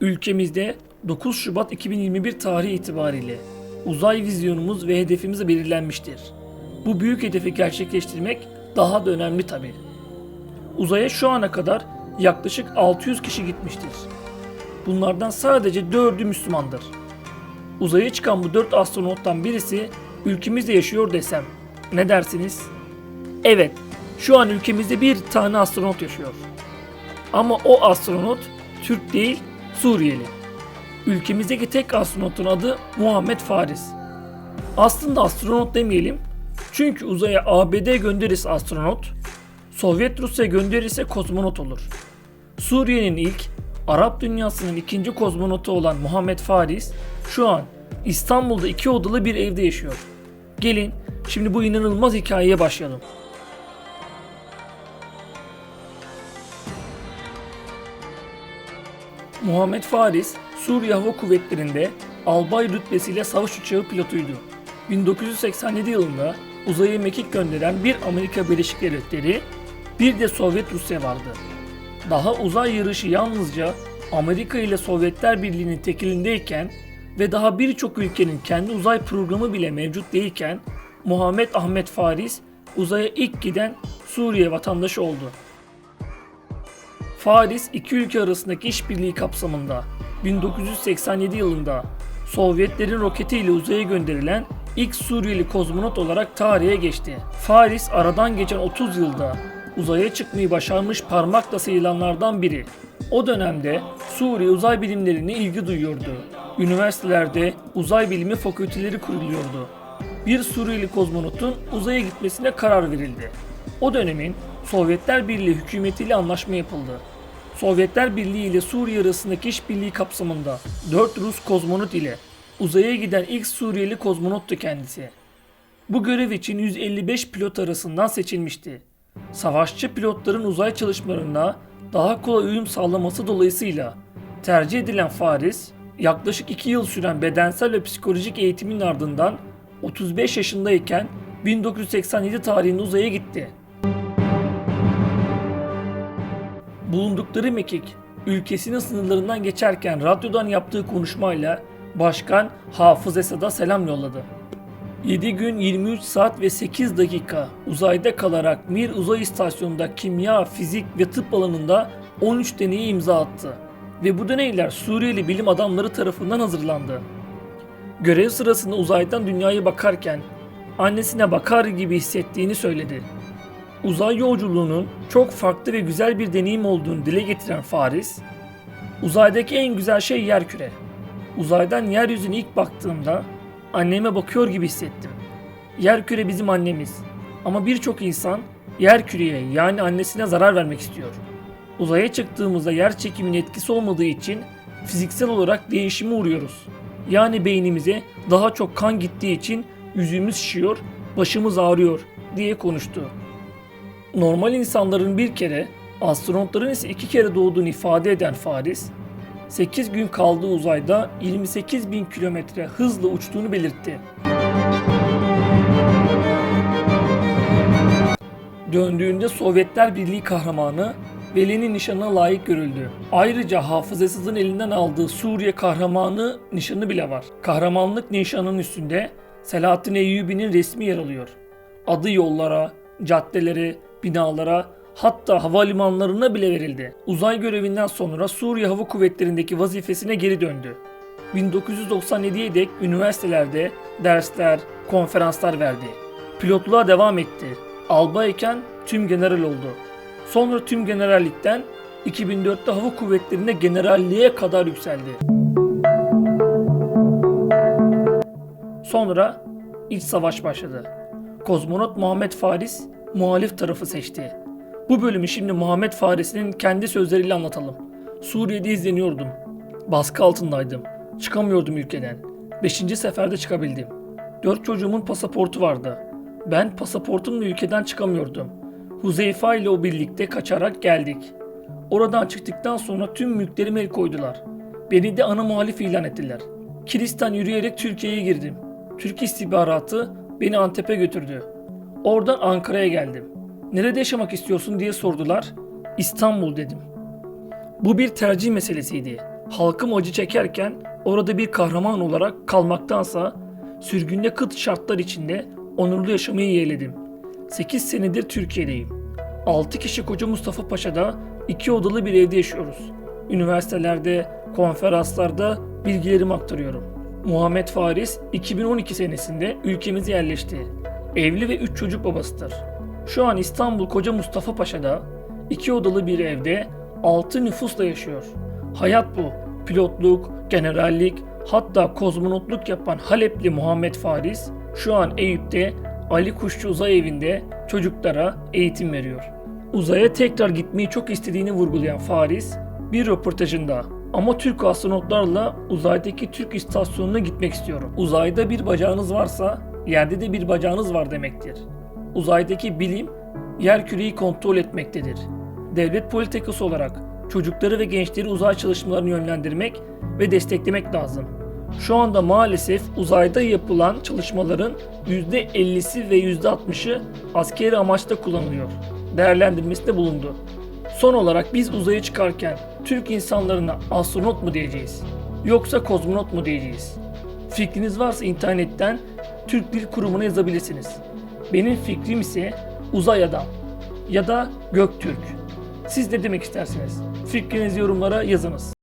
Ülkemizde 9 Şubat 2021 tarihi itibariyle uzay vizyonumuz ve hedefimiz belirlenmiştir. Bu büyük hedefi gerçekleştirmek daha da önemli tabi. Uzaya şu ana kadar yaklaşık 600 kişi gitmiştir. Bunlardan sadece 4'ü Müslümandır. Uzaya çıkan bu 4 astronottan birisi ülkemizde yaşıyor desem ne dersiniz? Evet, şu an ülkemizde bir tane astronot yaşıyor. Ama o astronot Türk değil, Suriyeli. Ülkemizdeki tek astronotun adı Muhammed Faris. Aslında astronot demeyelim. Çünkü uzaya ABD gönderirse astronot, Sovyet Rusya gönderirse kozmonot olur. Suriye'nin ilk, Arap dünyasının ikinci kozmonotu olan Muhammed Faris şu an İstanbul'da iki odalı bir evde yaşıyor. Gelin şimdi bu inanılmaz hikayeye başlayalım. Muhammed Faris, Suriye Hava Kuvvetleri'nde albay rütbesiyle savaş uçağı pilotuydu. 1987 yılında uzaya mekik gönderen bir Amerika Birleşik Devletleri, bir de Sovyet Rusya vardı. Daha uzay yarışı yalnızca Amerika ile Sovyetler Birliği'nin tekilindeyken ve daha birçok ülkenin kendi uzay programı bile mevcut değilken Muhammed Ahmet Faris uzaya ilk giden Suriye vatandaşı oldu. Faris iki ülke arasındaki işbirliği kapsamında 1987 yılında Sovyetlerin roketiyle uzaya gönderilen ilk Suriyeli kozmonot olarak tarihe geçti. Faris aradan geçen 30 yılda uzaya çıkmayı başarmış parmakla sayılanlardan biri. O dönemde Suriye uzay bilimlerine ilgi duyuyordu. Üniversitelerde uzay bilimi fakülteleri kuruluyordu. Bir Suriyeli kozmonotun uzaya gitmesine karar verildi. O dönemin Sovyetler Birliği hükümetiyle anlaşma yapıldı. Sovyetler Birliği ile Suriye arasındaki işbirliği kapsamında 4 Rus kozmonot ile uzaya giden ilk Suriyeli kozmonottu kendisi. Bu görev için 155 pilot arasından seçilmişti. Savaşçı pilotların uzay çalışmalarına daha kolay uyum sağlaması dolayısıyla tercih edilen Faris, yaklaşık 2 yıl süren bedensel ve psikolojik eğitimin ardından 35 yaşındayken 1987 tarihinde uzaya gitti. Bulundukları mekik, ülkesinin sınırlarından geçerken radyodan yaptığı konuşmayla Başkan Hafız Esad'a selam yolladı. 7 gün 23 saat ve 8 dakika uzayda kalarak Mir uzay istasyonunda kimya, fizik ve tıp alanında 13 deneye imza attı. Ve bu deneyler Suriyeli bilim adamları tarafından hazırlandı. Görev sırasında uzaydan dünyaya bakarken annesine bakar gibi hissettiğini söyledi. Uzay yolculuğunun çok farklı ve güzel bir deneyim olduğunu dile getiren Faris, uzaydaki en güzel şey yerküre. Uzaydan yeryüzüne ilk baktığımda anneme bakıyor gibi hissettim. Yerküre bizim annemiz. Ama birçok insan yerküreye yani annesine zarar vermek istiyor. Uzaya çıktığımızda yer çekiminin etkisi olmadığı için fiziksel olarak değişime uğruyoruz. Yani beynimize daha çok kan gittiği için yüzümüz şişiyor, başımız ağrıyor diye konuştu. Normal insanların bir kere, astronotların ise iki kere doğduğunu ifade eden Faris, 8 gün kaldığı uzayda 28 bin kilometre hızla uçtuğunu belirtti. Döndüğünde Sovyetler Birliği kahramanı Veli'nin nişanına layık görüldü. Ayrıca hafızasızın elinden aldığı Suriye kahramanı nişanı bile var. Kahramanlık nişanının üstünde Selahattin Eyyubi'nin resmi yer alıyor. Adı yollara, caddelere, binalara hatta havalimanlarına bile verildi. Uzay görevinden sonra Suriye Hava Kuvvetleri'ndeki vazifesine geri döndü. 1997'ye dek üniversitelerde dersler, konferanslar verdi. Pilotluğa devam etti. Albayken tüm general oldu. Sonra tüm generallikten 2004'te hava kuvvetlerine generalliğe kadar yükseldi. Sonra iç savaş başladı. Kozmonot Muhammed Faris muhalif tarafı seçti. Bu bölümü şimdi Muhammed Faris'in kendi sözleriyle anlatalım. Suriye'de izleniyordum. Baskı altındaydım. Çıkamıyordum ülkeden. Beşinci seferde çıkabildim. Dört çocuğumun pasaportu vardı. Ben pasaportumla ülkeden çıkamıyordum. Huzeyfa ile o birlikte kaçarak geldik. Oradan çıktıktan sonra tüm mülklerime el koydular. Beni de ana muhalif ilan ettiler. Kilis'ten yürüyerek Türkiye'ye girdim. Türk istihbaratı beni Antep'e götürdü. Oradan Ankara'ya geldim. Nerede yaşamak istiyorsun diye sordular. İstanbul dedim. Bu bir tercih meselesiydi. Halkım acı çekerken orada bir kahraman olarak kalmaktansa sürgünde kıt şartlar içinde onurlu yaşamayı yeğledim. 8 senedir Türkiye'deyim. 6 kişi Koca Mustafa Paşa'da iki odalı bir evde yaşıyoruz. Üniversitelerde, konferanslarda bilgilerimi aktarıyorum. Muhammed Faris 2012 senesinde ülkemize yerleşti. Evli ve 3 çocuk babasıdır. Şu an İstanbul Koca Mustafa Paşa'da iki odalı bir evde 6 nüfusla yaşıyor. Hayat bu. Pilotluk, generallik, hatta kozmonotluk yapan Halepli Muhammed Faris şu an Eyüp'te Ali Kuşçu Uzay Evi'nde çocuklara eğitim veriyor. Uzaya tekrar gitmeyi çok istediğini vurgulayan Faris bir röportajında ama Türk astronotlarla uzaydaki Türk istasyonuna gitmek istiyorum. Uzayda bir bacağınız varsa yerde de bir bacağınız var demektir. Uzaydaki bilim yer küreyi kontrol etmektedir. Devlet politikası olarak çocukları ve gençleri uzay çalışmalarını yönlendirmek ve desteklemek lazım. Şu anda maalesef uzayda yapılan çalışmaların %50'si ve %60'ı askeri amaçla kullanılıyor. Değerlendirmesinde bulundu. Son olarak biz uzaya çıkarken Türk insanlarına astronot mu diyeceğiz? Yoksa kozmonot mu diyeceğiz? Fikriniz varsa internetten Türk Dil Kurumu'na yazabilirsiniz. Benim fikrim ise uzay adam ya da Göktürk. Siz ne demek istersiniz? Fikrinizi yorumlara yazınız.